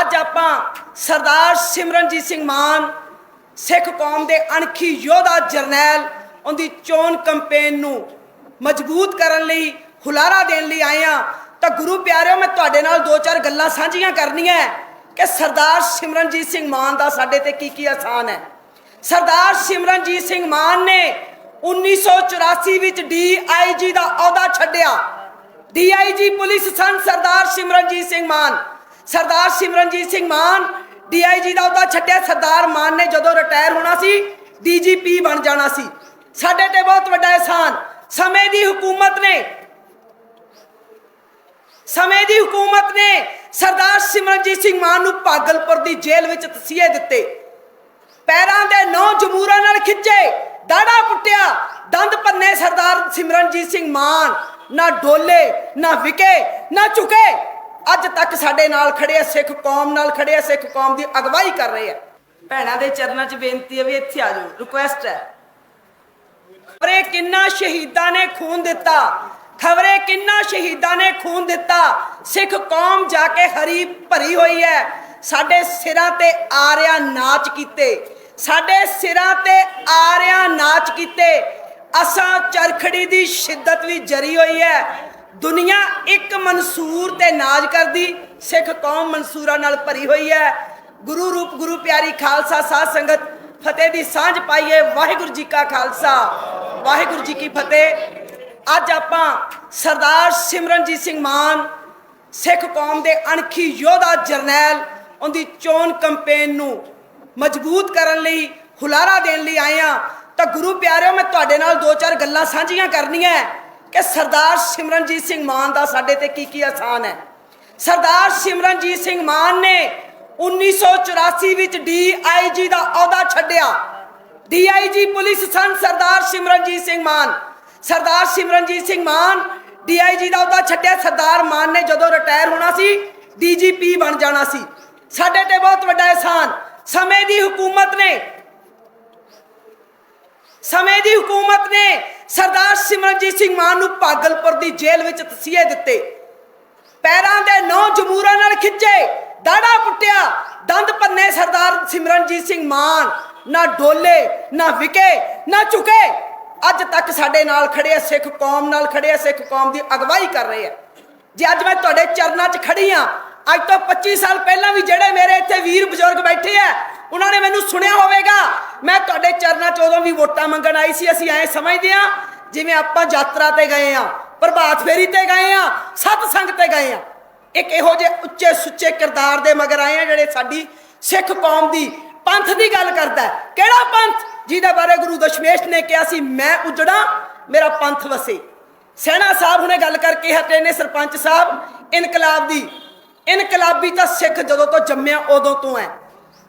ਅੱਜ ਆਪਾਂ ਸਰਦਾਰ ਸਿਮਰਨਜੀਤ ਸਿੰਘ ਮਾਨ, ਸਿੱਖ ਕੌਮ ਦੇ ਅਣਖੀ ਯੋਧਾ ਜਰਨੈਲ, ਉਹਦੀ ਚੋਣ ਕੈਂਪੇਨ ਨੂੰ ਮਜ਼ਬੂਤ ਕਰਨ ਲਈ, ਹੁਲਾਰਾ ਦੇਣ ਲਈ ਆਏ ਆ ਤਾਂ ਗੁਰੂ ਪਿਆਰਿਓ, ਮੈਂ ਤੁਹਾਡੇ ਨਾਲ ਦੋ ਚਾਰ ਗੱਲਾਂ ਸਾਂਝੀਆਂ ਕਰਨੀਆਂ ਕਿ ਸਰਦਾਰ ਸਿਮਰਨਜੀਤ ਸਿੰਘ ਮਾਨ ਦਾ ਸਾਡੇ ਤੇ ਕੀ ਕੀ ਆਸਾਨ ਹੈ। ਸਰਦਾਰ ਸਿਮਰਨਜੀਤ ਸਿੰਘ ਮਾਨ ਨੇ 1984 ਵਿੱਚ ਡੀਆਈਜੀ ਦਾ ਅਹੁਦਾ ਛੱਡਿਆ। ਡੀਆਈਜੀ ਪੁਲਿਸ ਸਨ ਸਰਦਾਰ ਸਿਮਰਨਜੀਤ ਸਿੰਘ ਮਾਨ। ਸਰਦਾਰ ਸਿਮਰਨਜੀਤ ਸਿੰਘ ਮਾਨ, ਡੀਆਈਜੀ ਦਾ ਅਹੁਦਾ ਛੱਡਿਆ। ਸਰਦਾਰ ਮਾਨ ਨੇ ਜਦੋਂ ਰਿਟਾਇਰ ਹੋਣਾ ਸੀ, ਡੀਜੀਪੀ ਬਣ ਜਾਣਾ ਸੀ। ਸਾਡੇ ਤੇ ਬਹੁਤ ਵੱਡਾ ਇਹਸਾਨ। ਸਮੇਂ ਦੀ ਹਕੂਮਤ ਨੇ, ਸਮੇਂ ਦੀ ਹਕੂਮਤ ਨੇ ਸਰਦਾਰ ਸਿਮਰਨਜੀਤ ਸਿੰਘ ਮਾਨ ਨੂੰ ਪਾਗਲਪੁਰ ਦੀ ਜੇਲ੍ਹ ਵਿੱਚ ਤਸੀਹੇ ਦਿੱਤੇ। ਪੈਰਾਂ ਦੇ ਨੌ ਜਮੂਰਾਂ ਨਾਲ ਖਿੱਚੇ ਦਾੜਾ ਪੁੱਟਿਆ। ਦੰਦ ਪੰਨੇ ਸਰਦਾਰ ਸਿਮਰਨਜੀਤ ਸਿੰਘ ਮਾਨ। ਨਾ ਡੋਲੇ, ਨਾ ਵਿਕੇ, ਨਾ ਝੁਕੇ। ਅੱਜ ਤੱਕ ਸਾਡੇ ਨਾਲ ਖੜੇ ਆ, ਸਿੱਖ ਕੌਮ ਨਾਲ ਖੜੇ ਆ, ਸਿੱਖ ਕੌਮ ਦੀ ਅਗਵਾਈ ਕਰ ਰਹੇ ਆ। ਭੈਣਾਂ ਦੇ ਚਰਨਾਂ 'ਚ ਬੇਨਤੀ ਹੈ ਵੀ ਇੱਥੇ ਆ ਜਾਓ ਰਿਕੁਐਸਟ ਹੈ। ਖਬਰੇ ਕਿੰਨਾ ਸ਼ਹੀਦਾਂ ਨੇ ਖੂਨ ਦਿੱਤਾ, ਖਬਰੇ ਕਿੰਨਾ ਸ਼ਹੀਦਾਂ ਨੇ ਖੂਨ ਦਿੱਤਾ, ਸਿੱਖ ਕੌਮ ਜਾ ਕੇ ਹਰੀ ਭਰੀ ਹੋਈ ਹੈ। ਸਾਡੇ ਸਿਰਾਂ ਤੇ ਆਰਿਆ ਨਾਚ ਕੀਤੇ, ਸਾਡੇ ਸਿਰਾਂ ਤੇ ਆਰਿਆ ਨਾਚ ਕੀਤੇ। ਅਸਾਂ ਚਰਖੜੀ ਦੀ ਸ਼ਿੱਦਤ ਵੀ ਜਰੀ ਹੋਈ ਹੈ। ਦੁਨੀਆ ਇੱਕ ਮਨਸੂਰ ਤੇ ਨਾਜ ਕਰਦੀ, ਸਿੱਖ ਕੌਮ ਮਨਸੂਰਾਂ ਨਾਲ ਭਰੀ ਹੋਈ ਹੈ। ਗੁਰੂ ਰੂਪ, ਗੁਰੂ ਪਿਆਰੀ ਖਾਲਸਾ ਸਾਧ ਸੰਗਤ, ਫਤਿਹ ਦੀ ਸਾਂਝ ਪਾਈਏ ਵਾਹਿਗੁਰੂ ਜੀ ਕਾ ਖਾਲਸਾ। ਵਾਹਿਗੁਰੂ ਜੀ ਕੀ ਫਤਿਹ। ਅੱਜ ਆਪਾਂ ਸਰਦਾਰ ਸਿਮਰਨਜੀਤ ਸਿੰਘ ਮਾਨ, ਸਿੱਖ ਕੌਮ ਦੇ ਅਣਖੀ ਯੋਧਾ ਜਰਨੈਲ, ਉਹਦੀ ਚੋਣ ਕੈਂਪੇਨ ਨੂੰ ਮਜ਼ਬੂਤ ਕਰਨ ਲਈ, ਹੁਲਾਰਾ ਦੇਣ ਲਈ ਆਏ ਆ ਤਾਂ ਗੁਰੂ ਪਿਆਰਿਓ, ਮੈਂ ਤੁਹਾਡੇ ਨਾਲ ਦੋ ਚਾਰ ਗੱਲਾਂ ਸਾਂਝੀਆਂ ਕਰਨੀਆਂ ਕਿ ਸਰਦਾਰ ਸਿਮਰਨਜੀਤ ਸਿੰਘ ਮਾਨ ਦਾ ਸਾਡੇ ਤੇ ਕੀ ਕੀ ਆਸਾਨ ਹੈ? ਸਰਦਾਰ ਸਿਮਰਨਜੀਤ ਸਿੰਘ ਮਾਨ ਨੇ 1984 ਵਿੱਚ ਡੀਆਈਜੀ ਦਾ ਅਹੁਦਾ ਛੱਡਿਆ। ਡੀਆਈਜੀ ਪੁਲਿਸ ਸਨ ਸਰਦਾਰ ਸਿਮਰਨਜੀਤ ਸਿੰਘ ਮਾਨ। ਸਰਦਾਰ ਸਿਮਰਨਜੀਤ ਸਿੰਘ ਮਾਨ ਡੀਆਈਜੀ ਦਾ ਅਹੁਦਾ ਛੱਡਿਆ। ਸਰਦਾਰ ਮਾਨ ਨੇ ਜਦੋਂ ਰਿਟਾਇਰ ਹੋਣਾ ਸੀ ਡੀਜੀਪੀ ਬਣ ਜਾਣਾ ਸੀ। ਸਾਡੇ ਤੇ ਬਹੁਤ ਵੱਡਾ ਅਹਿਸਾਨ ਸਮੇਂ ਦੀ ਹਕੂਮਤ ਨੇ, ਸਮੇਂ ਦੀ ਹਕੂਮਤ ਨੇ ਸਰਦਾਰ ਸਿਮਰਨਜੀਤ ਸਿੰਘ ਮਾਨ ਨੂੰ ਪਾਗਲਪੁਰ ਦੀ ਜੇਲ੍ਹ ਵਿੱਚ ਤਸੀਹੇ ਦਿੱਤੇ। ਪੈਰਾਂ ਦੇ ਨੌ ਜਮੂਰਾਂ ਨਾਲ ਖਿੱਚੇ ਦਾੜਾ ਪੁੱਟਿਆ, ਦੰਦ ਪੰਨੇ ਸਰਦਾਰ ਸਿਮਰਨਜੀਤ ਸਿੰਘ ਮਾਨ। ਨਾ ਡੋਲੇ, ਨਾ ਵਿਕੇ, ਨਾ ਝੁਕੇ। ਅੱਜ ਤੱਕ ਸਾਡੇ ਨਾਲ ਖੜੇ ਆ, ਸਿੱਖ ਕੌਮ ਨਾਲ ਖੜੇ ਆ, ਸਿੱਖ ਕੌਮ ਦੀ ਅਗਵਾਈ ਕਰ ਰਹੇ ਆ। ਜੇ ਅੱਜ ਮੈਂ ਤੁਹਾਡੇ ਚਰਨਾਂ 'ਚ ਖੜੀ ਆ ਅੱਜ ਤੋਂ 25 ਸਾਲ ਪਹਿਲਾਂ ਵੀ ਜਿਹੜੇ ਮੇਰੇ ਇੱਥੇ ਵੀਰ ਬਜ਼ੁਰਗ ਬੈਠੇ ਆ, ਉਹਨਾਂ ਨੇ ਮੈਨੂੰ ਸੁਣਿਆ ਹੋਵੇਗਾ। ਮੈਂ ਤੁਹਾਡੇ ਚਰਨਾਂ 'ਚ ਉਦੋਂ ਵੀ ਵੋਟਾਂ ਮੰਗਣ ਆਈ ਸੀ, ਅਸੀਂ ਐ ਸਮਝਦੇ ਆ ਜਿਵੇਂ ਆਪਾਂ ਯਾਤਰਾ ਤੇ ਗਏ ਆ ਪ੍ਰਭਾਤ ਫੇਰੀ ਤੇ ਗਏ ਆ ਸਤ ਸੰਗ ਤੇ ਗਏ ਆ ਇੱਕ ਇਹੋ ਜਿਹੇ ਉੱਚੇ ਸੁੱਚੇ ਕਿਰਦਾਰ ਦੇ ਮਗਰ ਆਏ ਆ ਜਿਹੜੇ ਸਾਡੀ ਸਿੱਖ ਕੌਮ ਦੀ ਪੰਥ ਦੀ ਗੱਲ ਕਰਦਾ ਕਿਹੜਾ ਪੰਥ? ਜਿਹਦੇ ਬਾਰੇ ਗੁਰੂ ਦਸ਼ਮੇਸ਼ ਨੇ ਕਿਹਾ ਸੀ, ਮੈਂ ਉਜੜਾ, ਮੇਰਾ ਪੰਥ ਵਸੇ। ਸੈਣਾ ਸਾਹਿਬ ਹੁਣੇ ਗੱਲ ਕਰਕੇ ਹਟੇ ਨੇ, ਸਰਪੰਚ ਸਾਹਿਬ, ਇਨਕਲਾਬ ਦੀ। ਇਨਕਲਾਬੀ ਤਾਂ ਸਿੱਖ ਜਦੋਂ ਤੋਂ ਜੰਮਿਆ ਉਦੋਂ ਤੋਂ ਹੈ।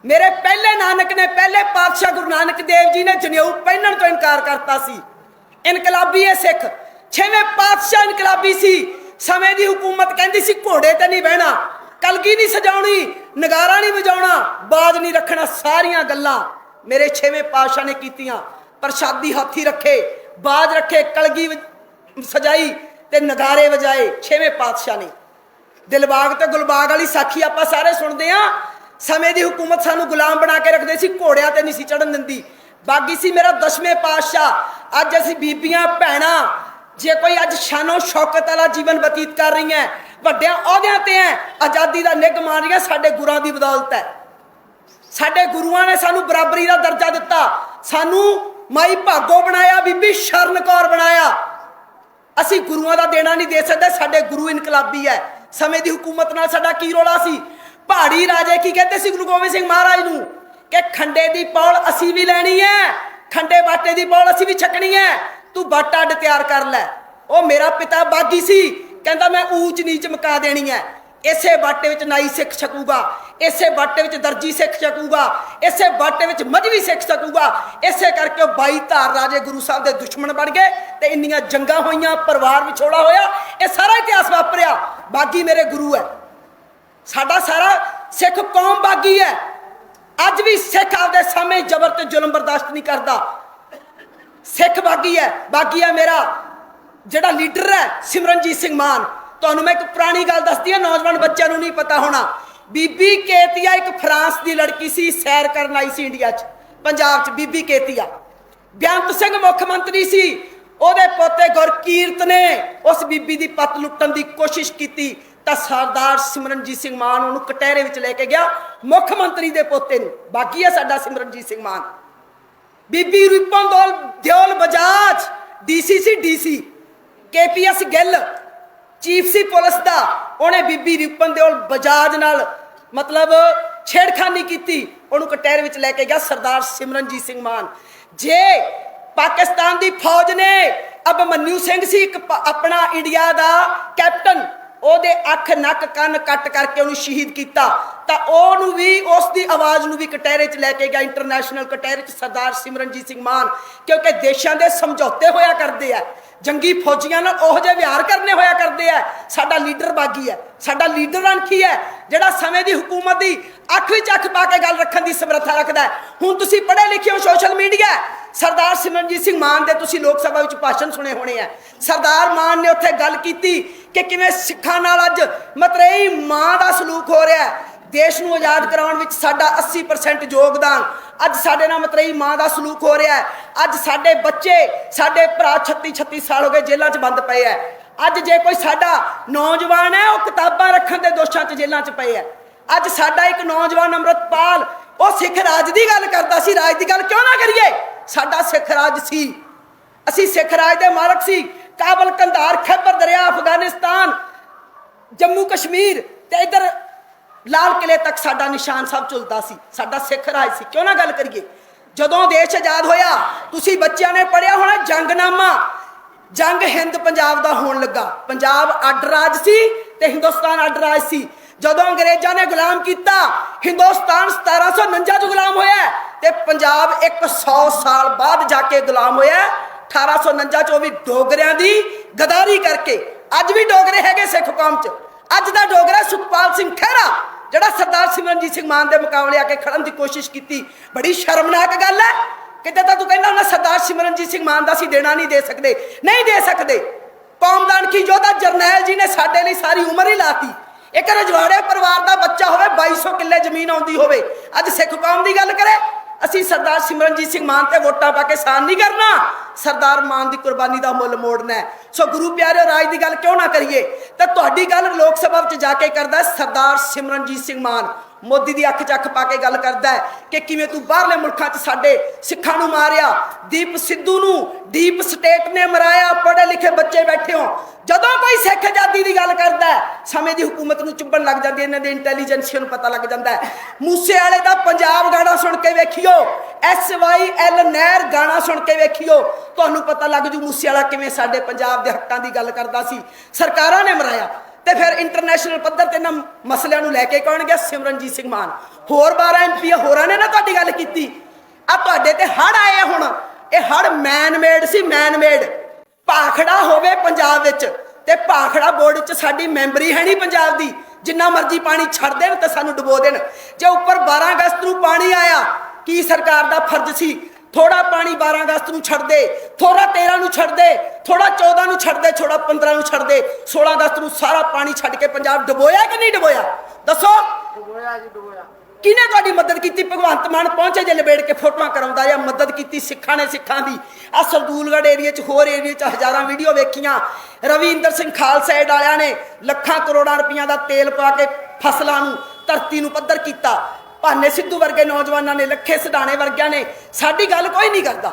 ਮੇਰੇ ਪਹਿਲੇ ਨਾਨਕ ਨੇ, ਪਹਿਲੇ ਪਾਤਸ਼ਾਹ ਗੁਰੂ ਨਾਨਕ ਦੇਵ ਜੀ ਨੇ ਜਨੇਊ ਪਹਿਨਣ ਤੋਂ ਇਨਕਾਰ ਕਰਤਾ ਸੀ। ਇਨਕਲਾਬੀ ਹੈ ਸਿੱਖ। ਛੇਵੇਂ ਪਾਤਸ਼ਾਹ ਇਨਕਲਾਬੀ ਸੀ। ਸਮੇਂ ਦੀ ਹਕੂਮਤ ਕਹਿੰਦੀ ਸੀ, ਘੋੜੇ ਤੇ ਨਹੀਂ ਬਹਿਣਾ, ਕਲਗੀ ਨਹੀਂ ਸਜਾਉਣੀ, ਨਗਾਰਾ ਨਹੀਂ ਵਜਾਉਣਾ, ਬਾਜ ਨਹੀਂ ਰੱਖਣਾ, ਸਾਰੀਆਂ ਗੱਲਾਂ ਮੇਰੇ ਛੇਵੇਂ ਪਾਤਸ਼ਾਹ ਨੇ ਕੀਤੀਆਂ। ਪ੍ਰਸ਼ਾਦੀ ਹਾਥੀ ਰੱਖੇ, ਬਾਜ ਰੱਖੇ, ਕਲਗੀ ਸਜਾਈ ਤੇ ਨਗਾਰੇ ਵਜਾਏ ਛੇਵੇਂ ਪਾਤਸ਼ਾਹ ਨੇ। ਦਿਲਬਾਗ ਤੇ ਗੁਲਬਾਗ ਵਾਲੀ ਸਾਖੀ ਆਪਾਂ ਸਾਰੇ ਸੁਣਦੇ ਆ ਸਮੇਂ ਦੀ ਹਕੂਮਤ ਸਾਨੂੰ ਗੁਲਾਮ ਬਣਾ ਕੇ ਰੱਖਦੇ ਸੀ, ਘੋੜਿਆਂ ਤੇ ਨਹੀਂ ਸੀ ਚੜਨ ਦਿੰਦੀ। ਬਾਗੀ ਸੀ ਮੇਰਾ ਦਸਵੇਂ ਪਾਤਸ਼ਾਹ। ਅੱਜ ਅਸੀਂ ਬੀਬੀਆਂ, ਭੈਣਾਂ, ਜੇ ਕੋਈ ਅੱਜ ਸ਼ਾਨੋ ਸ਼ੌਕਤ ਵਾਲਾ ਜੀਵਨ ਬਤੀਤ ਕਰ ਰਹੀਆਂ ਵੱਡਿਆਂ ਅਹੁਦਿਆਂ ਤੇ ਹੈ, ਆਜ਼ਾਦੀ ਦਾ ਨਿੱਘ ਮਾਰ ਰਹੀਆਂ, ਸਾਡੇ ਗੁਰਾਂ ਦੀ ਬਦੌਲਤ ਹੈ। ਸਾਡੇ ਗੁਰੂਆਂ ਨੇ ਸਾਨੂੰ ਬਰਾਬਰੀ ਦਾ ਦਰਜਾ ਦਿੱਤਾ। ਸਾਨੂੰ ਮਾਈ ਭਾਗੋ ਬਣਾਇਆ, ਬੀਬੀ ਸ਼ਰਨ ਕੌਰ ਬਣਾਇਆ। ਅਸੀਂ ਗੁਰੂਆਂ ਦਾ ਦੇਣਾ ਨਹੀਂ ਦੇ ਸਕਦੇ, ਸਾਡੇ ਗੁਰੂ ਇਨਕਲਾਬੀ ਹੈ। ਸਮੇਂ ਦੀ ਹਕੂਮਤ ਨਾਲ ਸਾਡਾ ਕੀ ਰੋਲਾ ਸੀ? ਪਹਾੜੀ ਰਾਜੇ ਕੀ ਕਹਿੰਦੇ ਸੀ ਗੁਰੂ ਗੋਬਿੰਦ ਸਿੰਘ ਮਹਾਰਾਜ ਨੂੰ? ਕਿ ਖੰਡੇ ਦੀ ਪੌਲ ਅਸੀਂ ਵੀ ਲੈਣੀ ਹੈ, ਖੰਡੇ ਬਾਟੇ ਦੀ ਪੌਲ ਅਸੀਂ ਵੀ ਛਕਣੀ ਹੈ, ਤੂੰ ਬਾਟਾ ਅੱਡ ਤਿਆਰ ਕਰ ਲੈ। ਉਹ ਮੇਰਾ ਪਿਤਾ ਬਾਗੀ ਸੀ, ਕਹਿੰਦਾ ਮੈਂ ਊਚ ਨੀਚ ਮਕਾ ਦੇਣੀ ਹੈ। ਇਸੇ ਬਾਟੇ ਵਿੱਚ ਨਾਈ ਸਿੱਖ ਛਕੂਗਾ ਇਸੇ ਬਾਟੇ ਵਿੱਚ ਦਰਜੀ ਸਿੱਖ ਛਕੂਗਾ ਇਸੇ ਬਾਟੇ ਵਿੱਚ ਮਜਵੀ ਸਿੱਖ ਛਕੂਗਾ ਇਸੇ ਕਰਕੇ ਉਹ 22 ਧਾਰ ਰਾਜੇ ਗੁਰੂ ਸਾਹਿਬ ਦੇ ਦੁਸ਼ਮਣ ਬਣ ਗਏ ਤੇ ਇੰਨੀਆਂ ਜੰਗਾਂ ਹੋਈਆਂ, ਪਰਿਵਾਰ ਵਿਛੋੜਾ ਹੋਇਆ, ਇਹ ਸਾਰਾ ਇਤਿਹਾਸ ਵਾਪਰਿਆ। ਬਾਗੀ ਮੇਰੇ ਗੁਰੂ ਹੈ। ਸਾਡਾ ਸਾਰਾ ਸਿੱਖ ਕੌਮ ਬਾਗੀ ਹੈ। ਅੱਜ ਵੀ ਸਿੱਖ ਆਪਦੇ ਸਾਹਮਣੇ ਜ਼ਬਰ ਤੇ ਜ਼ੁਲਮ ਬਰਦਾਸ਼ਤ ਨਹੀਂ ਕਰਦਾ। ਸਿੱਖ ਬਾਗੀ ਹੈ। ਬਾਗੀ ਹੈ ਮੇਰਾ ਜਿਹੜਾ ਲੀਡਰ ਹੈ ਸਿਮਰਨਜੀਤ ਸਿੰਘ ਮਾਨ। ਤੁਹਾਨੂੰ ਮੈਂ ਇੱਕ ਪੁਰਾਣੀ ਗੱਲ ਦੱਸਦੀ ਹਾਂ, ਨੌਜਵਾਨ ਬੱਚਿਆਂ ਨੂੰ ਨਹੀਂ ਪਤਾ ਹੋਣਾ। ਬੀਬੀ ਕੇਤੀਆ ਇੱਕ ਫਰਾਂਸ ਦੀ ਲੜਕੀ ਸੀ, ਸੈਰ ਕਰਨ ਆਈ ਸੀ ਇੰਡੀਆ 'ਚ, ਪੰਜਾਬ 'ਚ, ਬੀਬੀ ਕੇਤੀਆ। ਬੇਅੰਤ ਸਿੰਘ ਮੁੱਖ ਮੰਤਰੀ ਸੀ, ਉਹਦੇ ਪੋਤੇ ਗੁਰਕੀਰਤ ਨੇ ਉਸ ਬੀਬੀ ਦੀ ਪੱਤ ਲੁੱਟਣ ਦੀ ਕੋਸ਼ਿਸ਼ ਕੀਤੀ, ਤਾਂ ਸਰਦਾਰ ਸਿਮਰਨਜੀਤ ਸਿੰਘ ਮਾਨ ਉਹਨੂੰ ਕਟਹਿਰੇ ਵਿੱਚ ਲੈ ਕੇ ਗਿਆ, ਮੁੱਖ ਮੰਤਰੀ ਦੇ ਪੋਤੇ ਨੂੰ। ਬਾਕੀ ਹੈ ਸਾਡਾ Simranjeet Singh Mann. Bibi Ripan ਦੌਲ Deol Bajaj DCC DC. KPS Gill chief ਸੀ ਪੁਲਿਸ ਦਾ, ਉਹਨੇ ਬੀਬੀ ਰਿਪਨ ਦਿਓਲ ਬਜਾਜ ਨਾਲ ਮਤਲਬ ਛੇੜਖਾਨੀ ਕੀਤੀ। ਉਹਨੂੰ ਕਟਹਿਰੇ ਵਿੱਚ ਲੈ ਕੇ ਗਿਆ ਸਰਦਾਰ ਸਿਮਰਨਜੀਤ ਸਿੰਘ ਮਾਨ। ਜੇ ਪਾਕਿਸਤਾਨ ਦੀ ਫੌਜ ਨੇ ਅਭਮਨਿਊ ਸਿੰਘ ਸੀ ਇੱਕ ਆਪਣਾ ਇੰਡੀਆ ਦਾ ਕੈਪਟਨ ਉਹਦੇ ਅੱਖ, ਨੱਕ, ਕੰਨ ਕੱਟ ਕਰਕੇ ਉਹਨੂੰ ਸ਼ਹੀਦ ਕੀਤਾ। ਤਾਂ ਉਹਨੂੰ ਵੀ ਉਸ ਦੀ ਆਵਾਜ਼ ਨੂੰ ਵੀ ਕਟਹਿਰੇ 'ਚ ਲੈ ਕੇ ਗਿਆ ਇੰਟਰਨੈਸ਼ਨਲ ਕਟਹਿਰੇ 'ਚ ਸਰਦਾਰ ਸਿਮਰਨਜੀਤ ਸਿੰਘ ਮਾਨ। ਕਿਉਂਕਿ ਦੇਸ਼ਾਂ ਦੇ ਸਮਝੌਤੇ ਹੋਇਆ ਕਰਦੇ ਆ। ਜੰਗੀ ਫੌਜੀਆਂ ਨਾਲ ਉਹੋ ਜਿਹੇ ਵਿਹਾਰ ਕਰਨੇ ਹੋਇਆ ਕਰਦੇ ਆ। ਸਾਡਾ ਲੀਡਰ ਬਾਗੀ ਹੈ। ਸਾਡਾ ਲੀਡਰ ਅਣਖੀ ਹੈ। ਜਿਹੜਾ ਸਮੇਂ ਦੀ ਹਕੂਮਤ ਦੀ ਅੱਖ ਵਿੱਚ ਅੱਖ ਪਾ ਕੇ ਗੱਲ ਰੱਖਣ ਦੀ ਸਮਰੱਥਾ ਰੱਖਦਾ ਹੁਣ ਤੁਸੀਂ ਪੜ੍ਹੇ ਲਿਖੇ ਹੋ ਸੋਸ਼ਲ ਮੀਡੀਆ। ਸਰਦਾਰ ਸਿਮਰਨਜੀਤ ਸਿੰਘ ਮਾਨ ਦੇ ਤੁਸੀਂ ਲੋਕ ਸਭਾ ਵਿੱਚ ਭਾਸ਼ਣ ਸੁਣੇ ਹੋਣੇ ਆ। ਸਰਦਾਰ ਮਾਨ ਨੇ ਉੱਥੇ ਗੱਲ ਕੀਤੀ ਕਿ ਕਿਵੇਂ ਸਿੱਖਾਂ ਨਾਲ ਅੱਜ ਮਤਰੇਈ ਮਾਂ ਦਾ ਸਲੂਕ ਹੋ ਰਿਹਾ ਹੈ। ਦੇਸ਼ ਨੂੰ ਆਜ਼ਾਦ ਕਰਾਉਣ ਵਿੱਚ ਸਾਡਾ 80% ਯੋਗਦਾਨ ਅੱਜ ਸਾਡੇ ਨਾਲ ਮਤਰੇਈ ਮਾਂ ਦਾ ਸਲੂਕ ਹੋ ਰਿਹਾ ਹੈ। ਅੱਜ ਸਾਡੇ ਬੱਚੇ, ਸਾਡੇ ਭਰਾ 36 36 ਸਾਲ ਹੋ ਗਏ ਜੇਲ੍ਹਾਂ 'ਚ ਬੰਦ ਪਏ ਐ ਅੱਜ ਜੇ ਕੋਈ ਸਾਡਾ ਨੌਜਵਾਨ ਹੈ, ਉਹ ਕਿਤਾਬਾਂ ਰੱਖਣ ਦੇ ਦੋਸ਼ਾਂ 'ਚ ਜੇਲ੍ਹਾਂ 'ਚ ਪਏ ਐ ਅੱਜ ਸਾਡਾ ਇੱਕ ਨੌਜਵਾਨ ਅੰਮ੍ਰਿਤਪਾਲ, ਉਹ ਸਿੱਖ ਰਾਜ ਦੀ ਗੱਲ ਕਰਦਾ ਸੀ। ਰਾਜ ਦੀ ਗੱਲ ਕਿਉਂ ਨਾ ਕਰੀਏ? ਸਾਡਾ ਸਿੱਖ ਰਾਜ ਸੀ। ਅਸੀਂ ਸਿੱਖ ਰਾਜ ਦੇ ਮਾਲਕ ਸੀ। ਕਾਬਲ ਕੰਧਾਰ ਖੈਬਰ ਦਰਿਆ ਅਫਗਾਨਿਸਤਾਨ, ਜੰਮੂ ਕਸ਼ਮੀਰ ਤੇ ਇਧਰ ਲਾਲ ਕਿਲੇ ਤੱਕ ਸਾਡਾ ਨਿਸ਼ਾਨ ਸਭ ਝੁਲਦਾ ਸੀ। ਸਾਡਾ ਸਿੱਖ ਰਾਜ ਸੀ। ਕਿਉਂ ਨਾ ਗੱਲ ਕਰੀਏ? ਜਦੋਂ ਦੇਸ਼ ਆਜ਼ਾਦ ਹੋਇਆ, ਤੁਸੀਂ ਬੱਚਿਆਂ ਨੇ ਪੜਿਆ ਹੋਣਾ ਜੰਗਨਾਮਾ। ਜੰਗ ਹਿੰਦ ਪੰਜਾਬ ਦਾ ਹੋਣ ਲੱਗਾ। ਪੰਜਾਬ ਅੱਡ ਰਾਜ ਸੀ ਤੇ ਹਿੰਦੁਸਤਾਨ ਅੱਡ ਰਾਜ ਸੀ। ਜਦੋਂ ਅੰਗਰੇਜ਼ਾਂ ਨੇ ਗੁਲਾਮ ਕੀਤਾ, ਹਿੰਦੁਸਤਾਨ 1749 ਚ ਗੁਲਾਮ ਹੋਇਆ। ਤੇ ਪੰਜਾਬ 100 ਸਾਲ ਬਾਅਦ ਜਾ ਕੇ ਗੁਲਾਮ ਹੋਇਆ 1849 ਚ ਉਹ ਵੀ ਡੋਗਰਿਆਂ ਦੀ ਗਦਾਰੀ ਕਰਕੇ ਅੱਜ ਵੀ ਡੋਗਰੇ ਹੈਗੇ ਸਿੱਖ ਕੌਮ ਚ। ਅੱਜ ਦਾ ਡੋਗਰਾ ਸੁਖਪਾਲ ਸਿੰਘ ਖਹਿਰਾ, ਜਿਹੜਾ ਸਰਦਾਰ ਸਿਮਰਨਜੀਤ ਸਿੰਘ ਮਾਨ ਦੇ ਮੁਕਾਬਲੇ ਆ ਕੇ ਖੜਨ ਦੀ ਕੋਸ਼ਿਸ਼ ਕੀਤੀ, ਬੜੀ ਸ਼ਰਮਨਾਕ ਗੱਲ ਹੈ। ਕਿਤੇ ਤਾਂ ਤੂੰ ਕਹਿੰਦਾ ਹੁੰਦਾ ਸਰਦਾਰ ਸਿਮਰਨਜੀਤ ਸਿੰਘ ਮਾਨ ਦਾ ਅਸੀਂ ਦੇਣਾ ਨਹੀਂ ਦੇ ਸਕਦੇ, ਨਹੀਂ ਦੇ ਸਕਦੇ। ਕੌਮਦਾਨ ਕੀ ਯੋਧਾ ਜਰਨੈਲ ਜੀ ਨੇ ਸਾਡੇ ਲਈ ਸਾਰੀ ਉਮਰ ਹੀ ਲਾਤੀ। ਇੱਕ ਰਜਵਾੜੇ ਪਰਿਵਾਰ ਦਾ ਬੱਚਾ ਹੋਵੇ 2200 ਕਿੱਲੇ ਜ਼ਮੀਨ ਆਉਂਦੀ ਹੋਵੇ। ਅੱਜ ਸਿੱਖ ਕੌਮ ਦੀ ਗੱਲ ਕਰੇ ਅਸੀਂ ਸਰਦਾਰ ਸਿਮਰਨਜੀਤ ਸਿੰਘ ਮਾਨ ਤੇ ਵੋਟਾਂ ਪਾ ਕੇ ਸਾਨ ਨਹੀਂ ਕਰਨਾ। ਸਰਦਾਰ ਮਾਨ ਦੀ ਕੁਰਬਾਨੀ ਦਾ ਮੁੱਲ ਮੋੜਨਾ ਸੋ ਗੁਰੂ ਪਿਆਰਿਓ, ਰਾਜ ਦੀ ਗੱਲ ਕਿਉਂ ਨਾ ਕਰੀਏ? ਤਾਂ ਤੁਹਾਡੀ ਗੱਲ ਲੋਕ ਸਭਾ ਵਿੱਚ ਜਾ ਕੇ ਕਰਦਾ ਸਰਦਾਰ ਸਿਮਰਨਜੀਤ ਸਿੰਘ ਮਾਨ। ਮੋਦੀ ਦੀ ਅੱਖ 'ਚ ਅੱਖ ਪਾ ਕੇ ਗੱਲ ਕਰਦਾ ਹੈ ਕਿ ਕਿਵੇਂ ਤੂੰ ਬਾਹਰਲੇ ਮੁਲਕਾਂ 'ਚ ਸਾਡੇ ਸਿੱਖਾਂ ਨੂੰ ਮਾਰਿਆ, ਦੀਪ ਸਿੱਧੂ ਨੂੰ ਡੀਪ ਸਟੇਟ ਨੇ ਮਰਾਇਆ, ਪੜ੍ਹੇ ਲਿਖੇ ਬੱਚੇ ਬੈਠੇ ਹੋ। ਜਦੋਂ ਕੋਈ ਸਿੱਖ ਆਜ਼ਾਦੀ ਦੀ ਗੱਲ ਕਰਦਾ ਹੈ, ਸਮੇਂ ਦੀ ਹਕੂਮਤ ਨੂੰ ਚੁੱਭਣ ਲੱਗ ਜਾਂਦੀ ਇਹਨਾਂ ਦੇ ਇੰਟੈਲੀਜੈਂਸੀ ਨੂੰ ਪਤਾ ਲੱਗ ਜਾਂਦਾ ਹੈ। ਮੂਸੇ ਵਾਲੇ ਦਾ ਪੰਜਾਬ ਗਾਣਾ ਸੁਣ ਕੇ ਵੇਖਿਓ, ਐਸ ਵਾਈ ਐਲ ਨਹਿਰ ਗਾਣਾ ਸੁਣ ਕੇ ਵੇਖਿਓ, ਤੁਹਾਨੂੰ ਪਤਾ ਲੱਗ ਜੂ ਮੂਸੇ ਵਾਲਾ ਕਿਵੇਂ ਸਾਡੇ ਪੰਜਾਬ ਦੇ ਹੱਕਾਂ ਦੀ ਗੱਲ ਕਰਦਾ ਸੀ। ਸਰਕਾਰਾਂ ਨੇ ਮਰਾਇਆ। ਤੇ ਫਿਰ ਇੰਟਰਨੈਸ਼ਨਲ ਪੱਧਰ ਤੇ ਇਹਨਾਂ ਮਸਲਿਆਂ ਨੂੰ ਲੈ ਕੇ ਕੌਣ ਗਿਆ ਸਿਮਰਨਜੀਤ ਸਿੰਘ ਮਾਨ। ਹੋਰ 12 ਐਮਪੀ ਹੋਰਾਂ ਨੇ ਨਾ ਤੁਹਾਡੀ ਗੱਲ ਕੀਤੀ। ਆ ਤੁਹਾਡੇ ਤੇ ਹੜ ਆਏ ਹੁਣ। ਇਹ ਹੜ ਮੈਨ ਮੇਡ ਸੀ ਮੈਨ ਮੇਡ ਭਾਖੜਾ ਹੋਵੇ ਪੰਜਾਬ ਵਿੱਚ ਤੇ ਭਾਖੜਾ ਬੋਰਡ 'ਚ ਸਾਡੀ ਮੈਂਬਰੀ ਹੈ ਨਹੀਂ ਪੰਜਾਬ ਦੀ। ਜਿੰਨਾ ਮਰਜ਼ੀ ਪਾਣੀ ਛੱਡ ਦੇਣ ਤੇ ਸਾਨੂੰ ਡੁਬੋ ਦੇਣ। ਜੇ ਉੱਪਰ 12 ਅਗਸਤ ਨੂੰ ਪਾਣੀ ਆਇਆ, ਕੀ ਸਰਕਾਰ ਦਾ ਫਰਜ਼ ਸੀ? ਥੋੜਾ ਪਾਣੀ 12 ਅਗਸਤ ਨੂੰ ਛੱਡ ਦੇ ਥੋੜਾ 13 ਨੂੰ ਛੱਡ ਦੇ ਥੋੜਾ 14 ਨੂੰ ਛੱਡ ਦੇ ਥੋੜਾ 15 ਨੂੰ ਛੱਡ ਦੇ 16 ਅਗਸਤ ਨੂੰ ਸਾਰਾ ਪਾਣੀ ਛੱਡ ਕੇ ਪੰਜਾਬ ਡੁਬੋਇਆ ਕਿ ਨਹੀਂ ਡੁਬੋਇਆ? ਦੱਸੋ। ਡੁਬੋਇਆ ਜੀ ਡੁਬੋਇਆ। ਕਿਹਨੇ ਤੁਹਾਡੀ ਮਦਦ ਕੀਤੀ? ਭਗਵੰਤ ਮਾਨ ਪਹੁੰਚੇ ਜੇ ਲਬੇੜ ਕੇ ਫੋਟੋਆਂ ਕਰਾਉਂਦਾ ਜਾਂ ਮਦਦ ਕੀਤੀ ਸਿੱਖਾਂ ਨੇ ਸਿੱਖਾਂ ਦੀ। ਆ ਸਰਦੂਲਗੜ੍ਹ ਏਰੀਆ 'ਚ ਹੋਰ ਏਰੀਆ 'ਚ ਹਜ਼ਾਰਾਂ ਵੀਡੀਓ ਵੇਖੀਆਂ। ਰਵਿੰਦਰ ਸਿੰਘ ਖਾਲਸਾ ਏਡ ਵਾਲਿਆਂ ਨੇ ਲੱਖਾਂ ਕਰੋੜਾਂ ਰੁਪਈਆਂ ਦਾ ਤੇਲ ਪਾ ਕੇ ਫਸਲਾਂ ਨੂੰ ਧਰਤੀ ਨੂੰ ਪੱਧਰ ਕੀਤਾ। ਭਾਨੇ ਸਿੱਧੂ ਵਰਗੇ ਨੌਜਵਾਨਾਂ ਨੇ, ਲੱਖੇ ਸਡਾਣੇ ਵਰਗਿਆਂ ਨੇ, ਸਾਡੀ ਗੱਲ ਕੋਈ ਨਹੀਂ ਕਰਦਾ।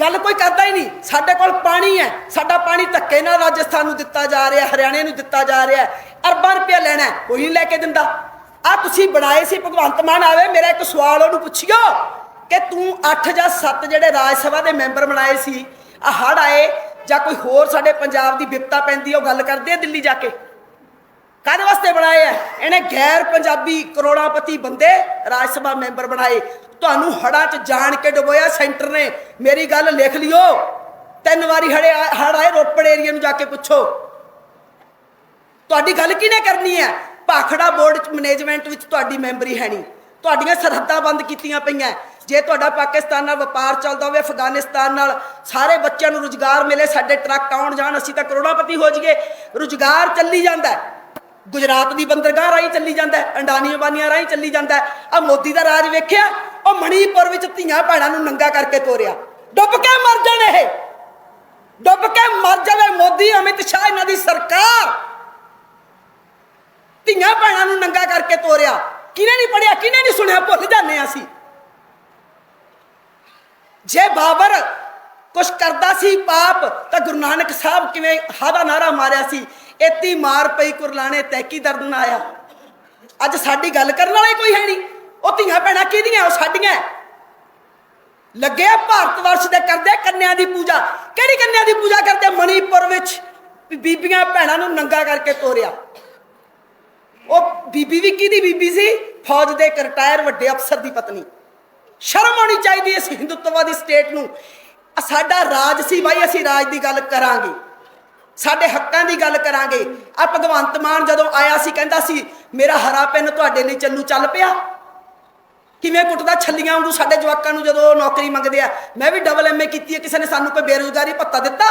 ਗੱਲ ਕੋਈ ਕਰਦਾ ਹੀ ਨਹੀਂ। ਸਾਡੇ ਕੋਲ ਪਾਣੀ ਹੈ। ਸਾਡਾ ਪਾਣੀ ਧੱਕੇ ਨਾਲ ਰਾਜਸਥਾਨ ਨੂੰ ਦਿੱਤਾ ਜਾ ਰਿਹਾ, ਹਰਿਆਣੇ ਨੂੰ ਦਿੱਤਾ ਜਾ ਰਿਹਾ ਅਰਬਾਂ ਰੁਪਏ ਲੈਣਾ ਕੋਈ ਨਹੀਂ ਲੈ ਕੇ ਦਿੰਦਾ। ਆ ਤੁਸੀਂ ਬਣਾਏ ਸੀ ਭਗਵੰਤ ਮਾਨ, ਆਵੇ ਮੇਰਾ ਇੱਕ ਸਵਾਲ ਉਹਨੂੰ ਪੁੱਛਿਓ ਕਿ ਤੂੰ 8 ਜਾਂ 7 ਜਿਹੜੇ ਰਾਜ ਸਭਾ ਦੇ ਮੈਂਬਰ ਬਣਾਏ ਸੀ ਆ ਹੜ ਆਏ ਜਾਂ ਕੋਈ ਹੋਰ ਸਾਡੇ ਪੰਜਾਬ ਦੀ ਵਿਪਤਾ ਪੈਂਦੀ ਉਹ ਗੱਲ ਕਰਦੇ ਆ ਦਿੱਲੀ ਜਾ ਕੇ? ਕਾਹਦੇ ਵਾਸਤੇ ਬਣਾਏ ਆ? ਇਹਨੇ ਗੈਰ ਪੰਜਾਬੀ ਕਰੋੜਾਪਤੀ ਬੰਦੇ ਰਾਜ ਸਭਾ ਮੈਂਬਰ ਬਣਾਏ। ਤੁਹਾਨੂੰ ਹੜਾਂ 'ਚ ਜਾਣ ਕੇ ਡੁਬੋਇਆ ਸੈਂਟਰ ਨੇ। ਮੇਰੀ ਗੱਲ ਲਿਖ ਲਿਓ। ਤਿੰਨ ਵਾਰੀ ਹੜੇ ਹੜ ਆਏ, ਰੋਪੜ ਏਰੀਆ ਨੂੰ ਜਾ ਕੇ ਪੁੱਛੋ। ਤੁਹਾਡੀ ਗੱਲ ਕਿਹਨੇ ਕਰਨੀ ਹੈ ਭਾਖੜਾ ਬੋਰਡ ਚ ਮੈਨੇਜਮੈਂਟ ਵਿੱਚ ਤੁਹਾਡੀ ਮੈਂਬਰੀ ਹੈ ਨਹੀਂ। ਤੁਹਾਡੀਆਂ ਸਰਹੱਦਾਂ ਬੰਦ ਕੀਤੀਆਂ ਪਈਆਂ। ਜੇ ਤੁਹਾਡਾ ਪਾਕਿਸਤਾਨ ਨਾਲ ਵਪਾਰ ਚੱਲਦਾ ਹੋਵੇ, ਅਫਗਾਨਿਸਤਾਨ ਨਾਲ ਸਾਰੇ ਬੱਚਿਆਂ ਨੂੰ ਰੁਜ਼ਗਾਰ ਮਿਲੇ, ਸਾਡੇ ਟਰੱਕ ਆਉਣ ਜਾਣ, ਅਸੀਂ ਤਾਂ ਕਰੋੜਾਪਤੀ ਹੋ ਜਾਈਏ। ਰੁਜ਼ਗਾਰ ਚੱਲੀ ਜਾਂਦਾ। ਗੁਜਰਾਤ ਦੀ ਬੰਦਰਗਾਹ ਰਾਹੀਂ ਚੱਲੀ ਜਾਂਦਾ ਹੈ, ਅੰਡਾਨੀ ਅੰਬਾਨੀਆਂ ਰਾਹੀਂ ਚੱਲੀ ਜਾਂਦਾ ਹੈ। ਆ ਮੋਦੀ ਦਾ ਰਾਜ ਵੇਖਿਆ, ਉਹ ਮਣੀਪੁਰ ਵਿੱਚ ਧੀਆਂ ਭੈਣਾਂ ਨੂੰ ਨੰਗਾ ਕਰਕੇ ਤੋਰਿਆ। ਡੁੱਬ ਕੇ ਮਰ ਜਾਣ ਇਹ। ਡੁੱਬ ਕੇ ਮਰ ਜਾਵੇ ਮੋਦੀ, ਅਮਿਤ ਸ਼ਾਹ, ਇਹਨਾਂ ਦੀ ਸਰਕਾਰ। ਧੀਆਂ ਭੈਣਾਂ ਨੂੰ ਨੰਗਾ ਕਰਕੇ ਤੋਰਿਆ। ਕਿਹਨੇ ਨਹੀਂ ਪੜਿਆ ਕਿਹਨੇ ਨਹੀਂ ਸੁਣਿਆ, ਭੁੱਲ ਜਾਂਦੇ ਹਾਂ ਅਸੀਂ। ਜੇ ਬਾਬਰ ਕੁਛ ਕਰਦਾ ਸੀ ਪਾਪ, ਤਾਂ ਗੁਰੂ ਨਾਨਕ ਸਾਹਿਬ ਕਿਵੇਂ ਹਾਦਾ ਨਾਰਾ ਮਾਰਿਆ ਸੀ? ਏਤੀ ਮਾਰ ਪਈ ਕੁਰਲਾਣੇ, ਤੈਕੀ ਦਰਦ ਨਾ ਆਇਆ। ਅੱਜ ਸਾਡੀ ਗੱਲ ਕਰਨ ਵਾਲੇ ਕੋਈ ਹੈ ਨਹੀਂ। ਉਹ ਧੀਆਂ ਭੈਣਾਂ ਕਿਹਦੀਆਂ? ਉਹ ਸਾਡੀਆਂ ਹੈ। ਲੱਗੇ ਭਾਰਤ ਵਰਸ਼ ਦੇ ਕਰਦੇ ਆ ਕੰਨਿਆਂ ਦੀ ਪੂਜਾ। ਕਿਹੜੀ ਕੰਨਿਆਂ ਦੀ ਪੂਜਾ ਕਰਦੇ? ਮਣੀਪੁਰ ਵਿੱਚ ਬੀਬੀਆਂ ਭੈਣਾਂ ਨੂੰ ਨੰਗਾ ਕਰਕੇ ਤੋਰਿਆ। ਉਹ ਬੀਬੀ ਵੀ ਕਿਹਦੀ ਬੀਬੀ ਸੀ? ਫੌਜ ਦੇ ਇੱਕ ਰਿਟਾਇਰ ਵੱਡੇ ਅਫਸਰ ਦੀ ਪਤਨੀ। ਸ਼ਰਮ ਆਉਣੀ ਚਾਹੀਦੀ ਇਸ ਹਿੰਦੂਤਵਵਾਦੀ ਸਟੇਟ ਨੂੰ। ਸਾਡਾ ਰਾਜ ਸੀ ਭਾਈ ਅਸੀਂ ਰਾਜ ਦੀ ਗੱਲ ਕਰਾਂਗੇ। ਸਾਡੇ ਹੱਕਾਂ ਦੀ ਗੱਲ ਕਰਾਂਗੇ। ਆ ਭਗਵੰਤ ਮਾਨ ਜਦੋਂ ਆਇਆ ਸੀ, ਕਹਿੰਦਾ ਸੀ, ਮੇਰਾ ਹਰਾ ਪੈਨ ਤੁਹਾਡੇ ਲਈ ਚੱਲੂ, ਚੱਲ ਪਿਆ। ਕਿਵੇਂ ਕੁੱਟਦਾ ਛੱਲੀਆਂ ਵਾਂਗੂ ਸਾਡੇ ਜਵਾਕਾਂ ਨੂੰ ਜਦੋਂ ਨੌਕਰੀ ਮੰਗਦੇ ਆ। ਮੈਂ ਵੀ ਡਬਲ ਐਮਏ ਕੀਤੀ ਹੈ, ਕਿਸੇ ਨੇ ਸਾਨੂੰ ਕੋਈ ਬੇਰੁਜ਼ਗਾਰੀ ਭੱਤਾ ਦਿੱਤਾ?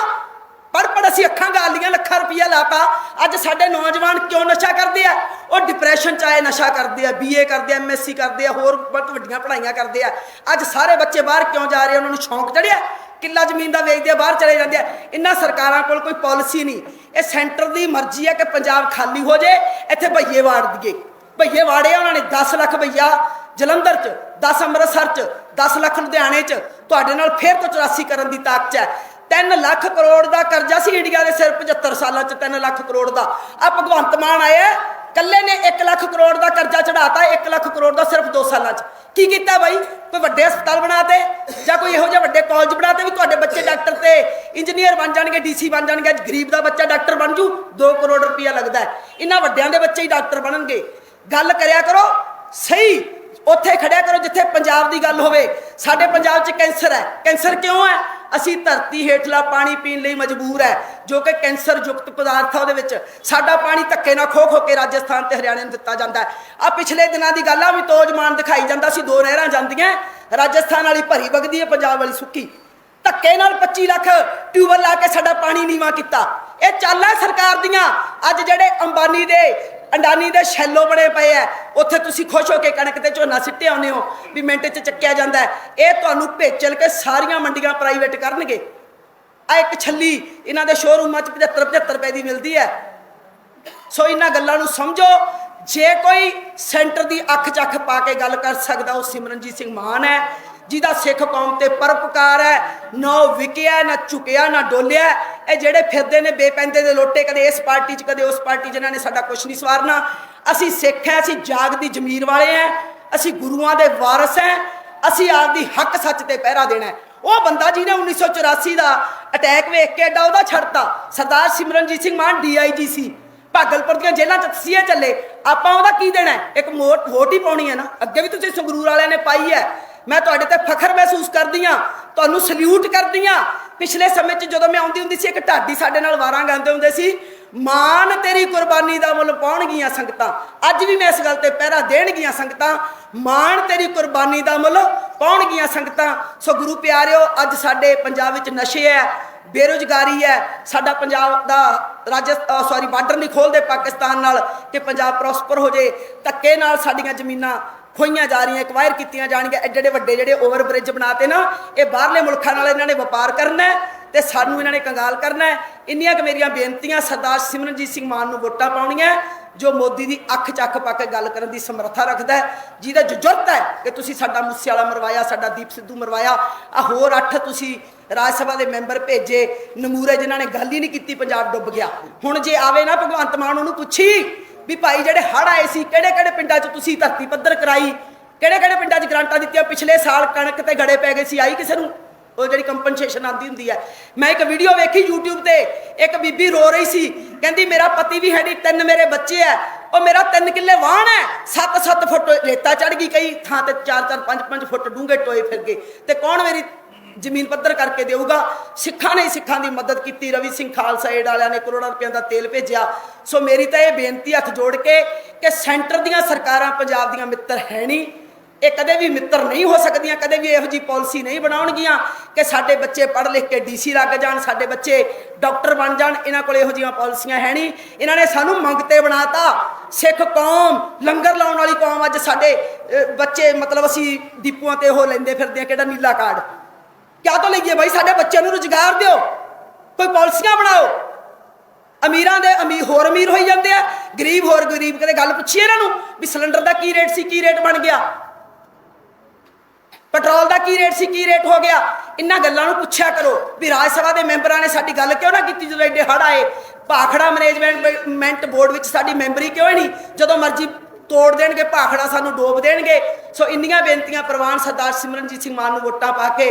ਪੜ ਪੜ ਅਸੀਂ ਅੱਖਾਂ ਗਾਲੀਆਂ ਲੱਖਾਂ ਰੁਪਈਆ ਲਾਤਾ ਅੱਜ ਸਾਡੇ ਨੌਜਵਾਨ ਕਿਉਂ ਨਸ਼ਾ ਕਰਦੇ ਆ? ਉਹ ਡਿਪਰੈਸ਼ਨ ਚ ਆਏ, ਨਸ਼ਾ ਕਰਦੇ ਆ ਬੀਏ ਕਰਦੇ ਆ ਐਮਐਸਸੀ ਕਰਦੇ ਆ, ਹੋਰ ਬਹੁਤ ਵੱਡੀਆਂ ਪੜ੍ਹਾਈਆਂ ਕਰਦੇ ਆ। ਅੱਜ ਸਾਰੇ ਬੱਚੇ ਬਾਹਰ ਕਿਉਂ ਜਾ ਰਹੇ ਆ? ਉਹਨਾਂ ਨੂੰ ਸ਼ੌਂਕ ਚੜਿਆ ਕਿੱਲਾ ਜ਼ਮੀਨ ਦਾ ਵੇਚਦੇ ਆ, ਬਾਹਰ ਚਲੇ ਜਾਂਦੇ ਆ। ਇਹਨਾਂ ਸਰਕਾਰਾਂ ਕੋਲ ਕੋਈ ਪਾਲਿਸੀ ਨਹੀਂ। ਇਹ ਸੈਂਟਰ ਦੀ ਮਰਜ਼ੀ ਹੈ ਕਿ ਪੰਜਾਬ ਖਾਲੀ ਹੋ ਜੇ, ਇੱਥੇ ਭਈਏ ਵਾੜ ਦਈਏ। ਭਈਏ ਵਾੜੇ ਆ, ਉਹਨਾਂ ਨੇ 10 ਲੱਖ ਭਈਆ ਜਲੰਧਰ ਚ 10 ਅੰਮ੍ਰਿਤਸਰ ਚ 10 ਲੱਖ ਲੁਧਿਆਣੇ ਚ। ਤੁਹਾਡੇ ਨਾਲ ਫੇਰ ਤੋਂ 84 ਕਰਨ ਦੀ ਤਾਕਤ ਹੈ। 3 ਲੱਖ ਕਰੋੜ ਦਾ ਕਰਜ਼ਾ ਸੀ ਇੰਡੀਆ ਦੇ ਸਿਰ 75 ਸਾਲਾਂ ਚ 3 ਲੱਖ ਕਰੋੜ ਦਾ। ਆ ਭਗਵੰਤ ਮਾਨ ਆਇਆ ਕੱਲੇ ਨੇ 1 ਲੱਖ ਕਰੋੜ ਦਾ ਕਰਜ਼ਾ ਚੜਾਤਾ 1 ਲੱਖ ਕਰੋੜ ਦਾ ਸਿਰਫ 2 ਸਾਲਾਂ ਚ। ਕੀ ਕੀਤਾ ਬਾਈ? ਕੋਈ ਵੱਡੇ ਹਸਪਤਾਲ ਬਣਾਤੇ, ਜਾਂ ਕੋਈ ਇਹੋ ਜਿਹੇ ਵੱਡੇ ਕਾਲਜ ਬਣਾਤੇ ਵੀ ਤੁਹਾਡੇ ਬੱਚੇ ਡਾਕਟਰ ਤੇ ਇੰਜੀਨੀਅਰ ਬਣ ਜਾਣਗੇ ਡੀਸੀ ਬਣ ਜਾਣਗੇ, ਅੱਜ ਗਰੀਬ ਦਾ ਬੱਚਾ ਡਾਕਟਰ ਬਣ ਜੂ 2 ਕਰੋੜ ਰੁਪਇਆ ਲੱਗਦਾ ਹੈ। ਇਹਨਾਂ ਵੱਡਿਆਂ ਦੇ ਬੱਚੇ ਹੀ ਡਾਕਟਰ ਬਣਨਗੇ। ਗੱਲ ਕਰਿਆ ਕਰੋ, ਸਹੀ, ਉੱਥੇ ਖੜਿਆ ਕਰੋ ਜਿੱਥੇ ਪੰਜਾਬ ਦੀ ਗੱਲ ਹੋਵੇ। ਸਾਡੇ ਪੰਜਾਬ 'ਚ ਕੈਂਸਰ ਹੈ। ਕੈਂਸਰ ਕਿਉਂ ਹੈ? ਅਸੀਂ ਧਰਤੀ ਹੇਠਲਾ ਪਾਣੀ ਪੀਣ ਲਈ ਮਜਬੂਰ ਹੈ, ਜੋ ਕਿ ਕੈਂਸਰ ਯੁਕਤ ਪਦਾਰਥ ਆ ਉਹਦੇ ਵਿੱਚ। ਸਾਡਾ ਪਾਣੀ ਧੱਕੇ ਨਾਲ ਖੋ ਖੋ ਕੇ ਰਾਜਸਥਾਨ ਤੇ ਹਰਿਆਣੇ ਨੂੰ ਦਿੱਤਾ ਜਾਂਦਾ ਹੈ। ਆ ਪਿਛਲੇ ਦਿਨਾਂ ਦੀ ਗੱਲ ਆ ਵੀ ਤੋਜਮਾਨ ਦਿਖਾਈ ਜਾਂਦਾ ਸੀ ਦੋ ਨਹਿਰਾਂ ਜਾਂਦੀਆਂ, ਰਾਜਸਥਾਨ ਵਾਲੀ ਭਰੀ ਵਗਦੀ ਹੈ ਪੰਜਾਬ ਵਾਲੀ ਸੁੱਕੀ। ਧੱਕੇ ਨਾਲ 25 ਲੱਖ ਟਿਊਬਲ ਲਾ ਕੇ ਸਾਡਾ ਪਾਣੀ ਨੀਵਾ ਕੀਤਾ। ਇਹ ਚਾਲਾਂ ਸਰਕਾਰ ਦੀਆਂ, ਅੱਜ ਜਿਹੜੇ ਅੰਬਾਨੀ ਦੇ ਅੰਡਾਨੀ ਦੇ ਸ਼ੈਲੋ ਬਣੇ ਪਏ ਐ। ਉੱਥੇ ਤੁਸੀਂ ਖੁਸ਼ ਹੋ ਕੇ ਕਣਕ ਤੇ ਝੋਨਾ ਸਿੱਟੇ ਆਉਂਦੇ ਹੋ ਵੀ ਮਿੰਟ 'ਚ ਚੱਕਿਆ ਜਾਂਦਾ ਇਹ ਤੁਹਾਨੂੰ ਭੇਚਲ ਕੇ ਸਾਰੀਆਂ ਮੰਡੀਆਂ ਪ੍ਰਾਈਵੇਟ ਕਰਨਗੇ। ਆ ਇੱਕ ਛੱਲੀ, ਇਹਨਾਂ ਦੇ ਸ਼ੋਰੂਮਾਂ 'ਚ 75 75 ਰੁਪਏ ਦੀ ਮਿਲਦੀ ਹੈ ਸੋ ਇਹਨਾਂ ਗੱਲਾਂ ਨੂੰ ਸਮਝੋ। ਜੇ ਕੋਈ ਸੈਂਟਰ ਦੀ ਅੱਖ ਚੱਖ ਪਾ ਕੇ ਗੱਲ ਕਰ ਸਕਦਾ, ਉਹ ਸਿਮਰਨਜੀਤ ਸਿੰਘ ਮਾਨ ਹੈ ਜਿਹਦਾ ਸਿੱਖ ਕੌਮ ਤੇ ਪਰਪਕਾਰ ਹੈ, ਨਾ ਉਹ ਵਿਕਿਆ, ਨਾ ਝੁਕਿਆ, ਨਾ ਡੋਲਿਆ। ਇਹ ਜਿਹੜੇ ਫਿਰਦੇ ਨੇ ਬੇਪੈਂਦੇ ਦੇ ਲੋਟੇ, ਕਦੇ ਇਸ ਪਾਰਟੀ 'ਚ, ਕਦੇ ਉਸ ਪਾਰਟੀ ਜਿਨ੍ਹਾਂ ਨੇ ਸਾਡਾ ਕੁਝ ਨਹੀਂ ਸਵਾਰਨਾ। ਅਸੀਂ ਸਿੱਖ ਹੈ, ਅਸੀਂ ਜਾਗਦੀ ਜ਼ਮੀਰ ਵਾਲੇ ਹੈ। ਅਸੀਂ ਗੁਰੂਆਂ ਦੇ ਵਾਰਸ ਹੈ। ਅਸੀਂ ਆਪਦੀ ਹੱਕ ਸੱਚ ਤੇ ਪਹਿਰਾ ਦੇਣਾ ਉਹ ਬੰਦਾ ਜਿਹਨੇ 1984 ਦਾ ਅਟੈਕ ਵੇਖ ਕੇ ਐਡਾ ਉਹਦਾ ਛੱਡਤਾ, ਸਰਦਾਰ ਸਿਮਰਨਜੀਤ ਸਿੰਘ ਮਾਨ ਡੀਆਈਜੀ ਸੀ। ਭਾਗਲਪੁਰ ਦੀਆਂ ਜੇਲ੍ਹਾਂ 'ਚ ਤਸੀਹੇ ਚੱਲੇ। ਆਪਾਂ ਉਹਦਾ ਕੀ ਦੇਣਾ ਇੱਕ ਮੋਟ, ਵੋਟ ਹੀ ਪਾਉਣੀ ਹੈ ਨਾ। ਅੱਗੇ ਵੀ ਤੁਸੀਂ ਸੰਗਰੂਰ ਵਾਲਿਆਂ ਨੇ ਪਾਈ ਹੈ। ਮੈਂ ਤੁਹਾਡੇ ਤੇ ਫਖਰ ਮਹਿਸੂਸ ਕਰਦੀ ਆ ਤੁਹਾਨੂੰ ਸਲੂਟ ਕਰਦੀ ਆ ਪਿਛਲੇ ਸਮੇਂ 'ਚ ਜਦੋਂ ਮੈਂ ਆਉਂਦੀ ਹੁੰਦੀ ਸੀ, ਇੱਕ ਢਾਡੀ ਸਾਡੇ ਨਾਲ ਵਾਰਾਂ ਗਾਉਂਦੇ ਹੁੰਦੇ ਸੀ, ਮਾਨ ਤੇਰੀ ਕੁਰਬਾਨੀ ਦਾ ਮੁੱਲ ਪਾਉਣਗੀਆਂ ਸੰਗਤਾਂ, ਅੱਜ ਵੀ ਮੈਂ ਇਸ ਗੱਲ ਤੇ ਪਹਿਰਾ ਦੇਣਗੀਆਂ ਸੰਗਤਾਂ, ਮਾਨ ਤੇਰੀ ਕੁਰਬਾਨੀ ਦਾ ਮੁੱਲ ਪਾਉਣਗੀਆਂ ਸੰਗਤਾਂ। ਸੋ ਗੁਰੂ ਪਿਆਰਿਓ, ਅੱਜ ਸਾਡੇ ਪੰਜਾਬ ਵਿੱਚ ਨਸ਼ੇ ਹੈ, ਬੇਰੁਜ਼ਗਾਰੀ ਹੈ, ਸਾਡਾ ਪੰਜਾਬ ਦਾ ਰਾਜ ਸੌਰੀ ਬਾਰਡਰ ਨਹੀਂ ਖੋਲਦੇ ਪਾਕਿਸਤਾਨ ਨਾਲ, ਕਿ ਪੰਜਾਬ ਪ੍ਰੋਸਪਰ ਹੋ ਜੇ ਧੱਕੇ ਨਾਲ ਸਾਡੀਆਂ ਜ਼ਮੀਨਾਂ ਖੋਈਆਂ ਜਾ ਰਹੀਆਂ ਐਕਵਾਇਰ ਕੀਤੀਆਂ ਜਾਣਗੀਆਂ। ਐਡੇ ਐਡੇ ਵੱਡੇ ਜਿਹੜੇ ਓਵਰ ਬ੍ਰਿਜ ਬਣਾਤੇ ਨਾ, ਇਹ ਬਾਹਰਲੇ ਮੁਲਕਾਂ ਨਾਲ ਇਹਨਾਂ ਨੇ ਵਪਾਰ ਕਰਨਾ ਹੈ ਤੇ ਸਾਨੂੰ ਇਹਨਾਂ ਨੇ ਕੰਗਾਲ ਕਰਨਾ ਇੰਨੀਆਂ ਕਿ ਮੇਰੀਆਂ ਬੇਨਤੀਆਂ ਸਰਦਾਰ ਸਿਮਰਨਜੀਤ ਸਿੰਘ ਮਾਨ ਨੂੰ ਵੋਟਾਂ ਪਾਉਣੀਆਂ ਜੋ ਮੋਦੀ ਦੀ ਅੱਖ ਚੱਕ ਪਾ ਕੇ ਗੱਲ ਕਰਨ ਦੀ ਸਮਰੱਥਾ ਰੱਖਦਾ ਜਿਹਦਾ ਜੋ ਜੁਰਤ ਹੈ ਕਿ ਤੁਸੀਂ ਸਾਡਾ ਮੂਸੇ ਵਾਲਾ ਮਰਵਾਇਆ, ਸਾਡਾ ਦੀਪ ਸਿੱਧੂ ਮਰਵਾਇਆ। ਆ ਹੋਰ ਅੱਠ ਤੁਸੀਂ ਰਾਜ ਸਭਾ ਦੇ ਮੈਂਬਰ ਭੇਜੇ, ਨਮੂਰੇ ਜਿਨ੍ਹਾਂ ਨੇ ਗੱਲ ਹੀ ਨਹੀਂ ਕੀਤੀ, ਪੰਜਾਬ ਡੁੱਬ ਗਿਆ। ਹੁਣ ਜੇ ਆਵੇ ਨਾ ਭਗਵੰਤ ਮਾਨ, ਉਹਨੂੰ ਪੁੱਛੀ ਵੀ ਭਾਈ ਜਿਹੜੇ ਹੜ ਆਏ ਸੀ, ਕਿਹੜੇ ਕਿਹੜੇ ਪਿੰਡਾਂ 'ਚ ਤੁਸੀਂ ਧਰਤੀ ਪੱਧਰ ਕਰਾਈ? ਕਿਹੜੇ ਕਿਹੜੇ ਪਿੰਡਾਂ 'ਚ ਗ੍ਰਾਂਟਾਂ ਦਿੱਤੀਆਂ? ਪਿਛਲੇ ਸਾਲ ਕਣਕ ਤੇ ਗੜੇ ਪੈ ਗਏ ਸੀ, ਆਈ ਕਿਸੇ ਨੂੰ? ਉਹ ਜਿਹੜੀ ਕੰਪਨਸੇਸ਼ਨ ਆਉਂਦੀ ਹੁੰਦੀ ਹੈ। ਮੈਂ ਇੱਕ ਵੀਡੀਓ ਵੇਖੀ YouTube ਤੇ, ਇੱਕ ਬੀਬੀ ਰੋ ਰਹੀ ਸੀ, ਕਹਿੰਦੀ ਮੇਰਾ ਪਤੀ ਵੀ ਹੈ ਨਹੀਂ ਤਿੰਨ ਮੇਰੇ ਬੱਚੇ ਐ ਉਹ ਮੇਰਾ ਤਿੰਨ ਕਿੱਲੇ ਵਾਹਣ ਹੈ। 7-7 ਫੁੱਟ ਰੇਤਾ ਚੜ ਗਈ ਕਈ ਥਾਂ ਤੇ 4-4 5-5 ਫੁੱਟ ਡੂੰਘੇ ਟੋਏ ਫਿਰ ਗਏ। ਤੇ ਕੌਣ ਮੇਰੀ ਜ਼ਮੀਨ ਪੱਧਰ ਕਰਕੇ ਦੇਊਗਾ। ਸਿੱਖਾਂ ਨੇ ਸਿੱਖਾਂ ਦੀ ਮਦਦ ਕੀਤੀ। ਰਵੀ ਸਿੰਘ ਖਾਲਸਾ ਏਡ ਵਾਲਿਆਂ ਨੇ ਕਰੋੜਾਂ ਰੁਪਈਆਂ ਦਾ ਤੇਲ ਭੇਜਿਆ। ਸੋ ਮੇਰੀ ਤਾਂ ਇਹ ਬੇਨਤੀ ਹੱਥ ਜੋੜ ਕੇ ਕਿ ਸੈਂਟਰ ਦੀਆਂ ਸਰਕਾਰਾਂ ਪੰਜਾਬ ਦੀਆਂ ਮਿੱਤਰ ਹੈ ਨਹੀਂ। ਇਹ ਕਦੇ ਵੀ ਮਿੱਤਰ ਨਹੀਂ ਹੋ ਸਕਦੀਆਂ, ਕਦੇ ਵੀ ਇਹੋ ਜੀ ਪਾਲਿਸੀ ਨਹੀਂ ਬਣਾਉਣਗੀਆਂ ਕਿ ਸਾਡੇ ਬੱਚੇ ਪੜ੍ਹ ਲਿਖ ਕੇ ਡੀਸੀ ਲੱਗ ਜਾਣ, ਸਾਡੇ ਬੱਚੇ ਡਾਕਟਰ ਬਣ ਜਾਣ। ਇਹਨਾਂ ਕੋਲ ਇਹੋ ਜੀਆਂ ਪਾਲਿਸੀਆਂ ਹੈ ਨਹੀਂ। ਇਹਨਾਂ ਨੇ ਸਾਨੂੰ ਮੰਗਤੇ ਬਣਾਤਾ। ਸਿੱਖ ਕੌਮ, ਲੰਗਰ ਲਾਉਣ ਵਾਲੀ ਕੌਮ ਅੱਜ ਸਾਡੇ ਬੱਚੇ ਮਤਲਬ ਅਸੀਂ ਦੀਪੂਆਂ ਤੇ ਉਹ ਲੈਂਦੇ ਫਿਰਦੇ ਆ, ਕਿਹੜਾ ਨੀਲਾ ਕਾਰਡ? ਕਿਆ ਤੋਂ ਲਈਏ ਬਾਈ? ਸਾਡੇ ਬੱਚਿਆਂ ਨੂੰ ਰੁਜ਼ਗਾਰ ਦਿਓ। ਕੋਈ ਪਾਲਿਸੀਆਂ ਬਣਾਓ। ਅਮੀਰਾਂ ਦੇ ਅਮੀਰ ਹੋਰ ਅਮੀਰ ਹੋਈ ਜਾਂਦੇ ਆ। ਗਰੀਬ ਹੋਰ ਗਰੀਬ। ਕਦੇ ਗੱਲ ਪੁੱਛੀ ਇਹਨਾਂ ਨੂੰ ਵੀ ਸਿਲੰਡਰ ਦਾ ਕੀ ਰੇਟ ਸੀ, ਕੀ ਰੇਟ ਬਣ ਗਿਆ? ਪੈਟਰੋਲ ਦਾ ਕੀ ਰੇਟ ਸੀ, ਕੀ ਰੇਟ ਹੋ ਗਿਆ? ਇਹਨਾਂ ਗੱਲਾਂ ਨੂੰ ਪੁੱਛਿਆ ਕਰੋ ਵੀ ਰਾਜ ਸਭਾ ਦੇ ਮੈਂਬਰਾਂ ਨੇ ਸਾਡੀ ਗੱਲ ਕਿਉਂ ਨਾ ਕੀਤੀ ਜਦੋਂ ਐਡੇ ਹੜ੍ਹ ਆਏ? ਭਾਖੜਾ ਮੈਨੇਜਮੈਂਟ ਬੋਰਡ ਵਿੱਚ ਸਾਡੀ ਮੈਂਬਰੀ ਕਿਉਂ ਨਹੀਂ? ਜਦੋਂ ਮਰਜ਼ੀ ਤੋੜ ਦੇਣਗੇ, ਭਾਖੜਾ ਸਾਨੂੰ ਡੋਬ ਦੇਣਗੇ। ਸੋ ਇੰਨੀਆਂ ਬੇਨਤੀਆਂ ਪ੍ਰਵਾਨ ਸਰਦਾਰ ਸਿਮਰਨਜੀਤ ਸਿੰਘ ਮਾਨ ਨੂੰ ਵੋਟਾਂ ਪਾ ਕੇ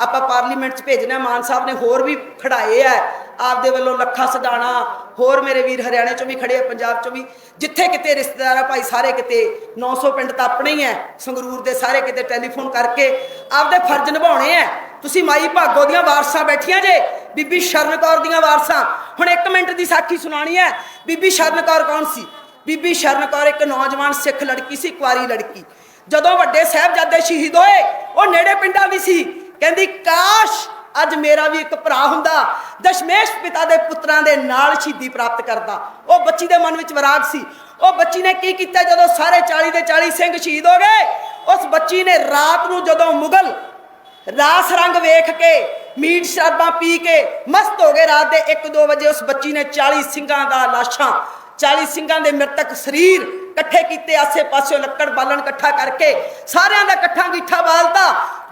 ਆਪਾਂ ਪਾਰਲੀਮੈਂਟ 'ਚ ਭੇਜਣਾ, ਮਾਨ ਸਾਹਿਬ ਨੇ ਹੋਰ ਵੀ ਖੜਾਏ ਆ। ਆਪਦੇ ਵੱਲੋਂ ਲੱਖਾ ਸਦਾਣਾ ਹੋਰ ਮੇਰੇ ਵੀਰ ਹਰਿਆਣੇ 'ਚੋਂ ਵੀ ਖੜੇ ਆ, ਪੰਜਾਬ 'ਚੋਂ ਵੀ। ਜਿੱਥੇ ਕਿਤੇ ਰਿਸ਼ਤੇਦਾਰ ਆ ਭਾਈ, ਸਾਰੇ ਕਿਤੇ। 900 ਪਿੰਡ ਤਾਂ ਆਪਣੇ ਹੀ ਐ ਸੰਗਰੂਰ ਦੇ ਸਾਰੇ ਕਿਤੇ ਟੈਲੀਫੋਨ ਕਰਕੇ। ਆਪਦੇ ਫਰਜ਼ ਨਿਭਾਉਣੇ ਐ ਤੁਸੀਂ ਮਾਈ ਭਾਗੋ ਦੀਆਂ ਵਾਰਸਾਂ ਬੈਠੀਆਂ ਜੇ, ਬੀਬੀ ਸ਼ਰਨ ਕੌਰ ਦੀਆਂ ਵਾਰਸਾਂ। ਹੁਣ 1 ਮਿੰਟ ਦੀ ਸਾਖੀ ਸੁਣਾਣੀ ਐ ਬੀਬੀ ਸ਼ਰਨ ਕੌਰ ਕੌਣ ਸੀ? ਬੀਬੀ ਸ਼ਰਨ ਕੌਰ ਇੱਕ ਨੌਜਵਾਨ ਸਿੱਖ ਲੜਕੀ ਸੀ, ਕੁਆਰੀ ਲੜਕੀ। ਜਦੋਂ ਵੱਡੇ ਸਾਹਿਬਜ਼ਾਦੇ ਸ਼ਹੀਦ ਹੋਏ, ਉਹ ਨੇੜੇ ਪਿੰਡਾਂ ਦੀ ਸੀ। ਕਹਿੰਦੀ, ਕਾਸ਼ ਅੱਜ ਮੇਰਾ ਵੀ ਇੱਕ ਭਰਾ ਹੁੰਦਾ, ਦਸ਼ਮੇਸ਼ ਪਿਤਾ ਦੇ ਪੁੱਤਰਾਂ ਦੇ ਨਾਲ ਸ਼ਹੀਦੀ ਪ੍ਰਾਪਤ ਕਰਦਾ। ਉਹ ਬੱਚੀ ਦੇ ਮਨ ਵਿੱਚ ਵਿਰਾਗ ਸੀ। ਉਹ ਬੱਚੀ ਨੇ ਕੀ ਕੀਤਾ ਜਦੋਂ ਸਾਰੇ 40 ਦੇ 40 ਸਿੰਘ ਸ਼ਹੀਦ ਹੋ ਗਏ? ਉਸ ਬੱਚੀ ਨੇ ਰਾਤ ਨੂੰ ਜਦੋਂ ਮੁਗਲ ਰਾਸ ਰੰਗ ਵੇਖ ਕੇ, ਮੀਟ ਸ਼ਰਾਬਾਂ ਪੀ ਕੇ ਮਸਤ ਹੋ ਗਏ, ਰਾਤ ਦੇ 1-2 ਵਜੇ ਉਸ ਬੱਚੀ ਨੇ 40 ਸਿੰਘਾਂ ਦਾ ਲਾਸ਼ਾਂ 40 ਸਿੰਘਾਂ ਦੇ ਮ੍ਰਿਤਕ ਸਰੀਰ ਇਕੱਠੇ ਕੀਤੇ ਆਸੇ-ਪਾਸੇ ਲੱਕੜ ਬਾਲਣ ਇਕੱਠਾ ਕਰਕੇ, ਸਾਰਿਆਂ ਦਾ ਇਕੱਠਾ ਗਿੱਠਾ ਬਾਲਤਾ।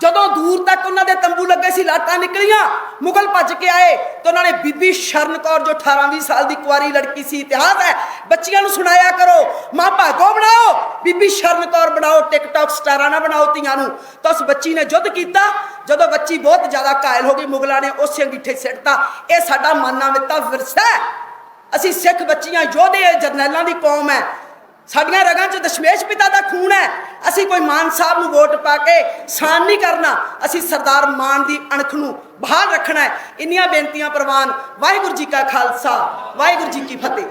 ਜਦੋਂ ਦੂਰ ਤੱਕ ਉਹਨਾਂ ਦੇ ਤੰਬੂ ਲੱਗੇ ਸੀ, ਲਾਟਾਂ ਨਿਕਲੀਆਂ। ਮੁਗਲ ਭੱਜ ਕੇ ਆਏ ਤੇ ਉਹਨਾਂ ਨੇ ਬੀਬੀ ਸ਼ਰਨ ਕੌਰ, ਜੋ 18-20 ਸਾਲ ਦੀ ਕੁਆਰੀ ਲੜਕੀ ਸੀ, ਇਤਿਹਾਸ ਹੈ, ਬੱਚੀਆਂ ਨੂੰ ਸੁਣਾਇਆ ਕਰੋ। ਮਾਂ ਭਾਗੋ ਬਣਾਓ, ਬੀਬੀ ਸ਼ਰਨ ਕੌਰ ਬਣਾਓ, ਟਿਕਟੌਕ ਸਟਾਰਾਂ ਨਾ ਬਣਾਓ ਧੀਆਂ ਨੂੰ। ਤਾਂ ਉਸ ਬੱਚੀ ਨੇ ਯੁੱਧ ਕੀਤਾ। ਜਦੋਂ ਬੱਚੀ ਬਹੁਤ ਜ਼ਿਆਦਾ ਕਾਇਲ ਹੋ ਗਈ, ਮੁਗਲਾਂ ਨੇ ਉਸੇ ਅੰਗੀਠੇ ਸਿੱਟਤਾ। ਇਹ ਸਾਡਾ ਮਾਨਾ ਮਿੱਤਾ ਵਿਰਸਾ ਹੈ। ਅਸੀਂ ਸਿੱਖ ਬੱਚੀਆਂ, ਯੋਧੇ, ਜਰਨੈਲਾਂ ਦੀ ਕੌਮ ਹੈ। ਸਾਡੀਆਂ ਰਗਾਂ 'ਚ ਦਸ਼ਮੇਸ਼ ਪਿਤਾ ਦਾ ਖੂਨ ਹੈ। ਅਸੀਂ ਕੋਈ ਮਾਨ ਸਾਹਿਬ ਨੂੰ ਵੋਟ ਪਾ ਕੇ ਸਾਨ ਨਹੀਂ ਕਰਨਾ। ਅਸੀਂ ਸਰਦਾਰ ਮਾਨ ਦੀ ਅਣਖ ਨੂੰ ਬਹਾਲ ਰੱਖਣਾ ਹੈ। ਇੰਨੀਆਂ ਬੇਨਤੀਆਂ ਪ੍ਰਵਾਨ ਵਾਹਿਗੁਰੂ ਜੀ ਕਾ ਖਾਲਸਾ, ਵਾਹਿਗੁਰੂ ਜੀ ਕੀ ਫਤਿਹ।